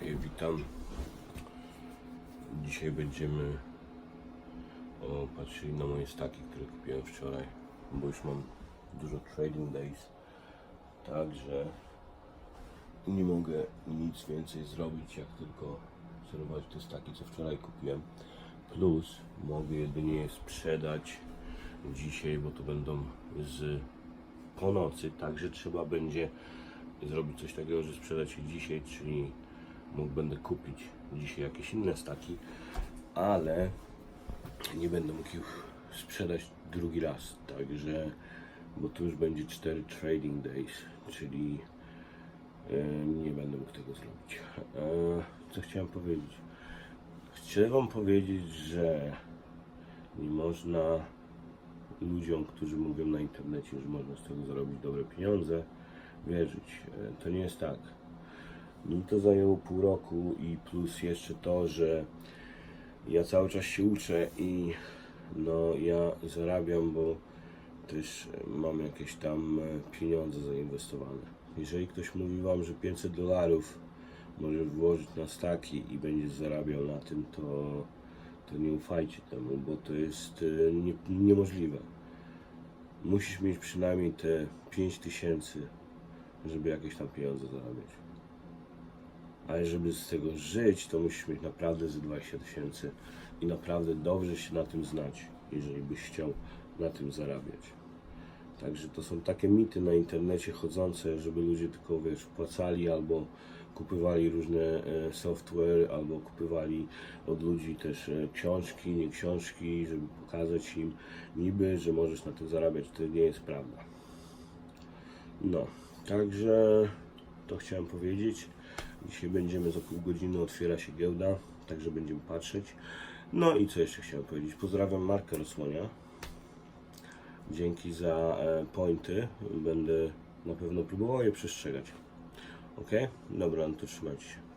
Okej, witam. Dzisiaj będziemy patrzyli na moje staki, które kupiłem wczoraj, bo już mam dużo trading days, także nie mogę nic więcej zrobić, jak tylko obserwować te staki, co wczoraj kupiłem. Plus mogę jedynie je sprzedać dzisiaj, bo to będą z po nocy, także trzeba będzie zrobić coś takiego, że sprzedać je dzisiaj, czyli mógł będę kupić dzisiaj jakieś inne staki, ale nie będę mógł ich sprzedać drugi raz, także bo to już będzie 4 trading days, czyli e, nie będę mógł tego zrobić. E, co chciałem powiedzieć? Chcę Wam powiedzieć, że nie można ludziom, którzy mówią na internecie, że można z tego zarobić dobre pieniądze, wierzyć. E, To nie jest tak. Mi to zajęło pół roku i plus jeszcze to, że ja cały czas się uczę i no ja zarabiam, bo też mam jakieś tam e, pieniądze zainwestowane. Jeżeli ktoś mówi Wam, że 500 dolarów może włożyć na staki i będzie zarabiał na tym, to, to nie ufajcie temu, bo to jest e, nie, niemożliwe. Musisz mieć przynajmniej te 5000 tysięcy, żeby jakieś tam pieniądze zarabiać. Ale żeby z tego żyć, to musisz mieć naprawdę ze 20 tysięcy i naprawdę dobrze się na tym znać, jeżeli byś chciał na tym zarabiać. Także to są takie mity na internecie chodzące, żeby ludzie tylko wiesz, wpłacali albo kupywali różne e, software, albo kupywali od ludzi też e, książki, nie książki, żeby pokazać im niby, że możesz na tym zarabiać. To nie jest prawda. No, także to chciałem powiedzieć. Dzisiaj będziemy za pół godziny, otwiera się giełda, także będziemy patrzeć. No i co jeszcze chciałem powiedzieć? Pozdrawiam Markę Rosłonia. Dzięki za e, pointy. Będę na pewno próbował je przestrzegać. Ok? Dobra, no to trzymajcie się.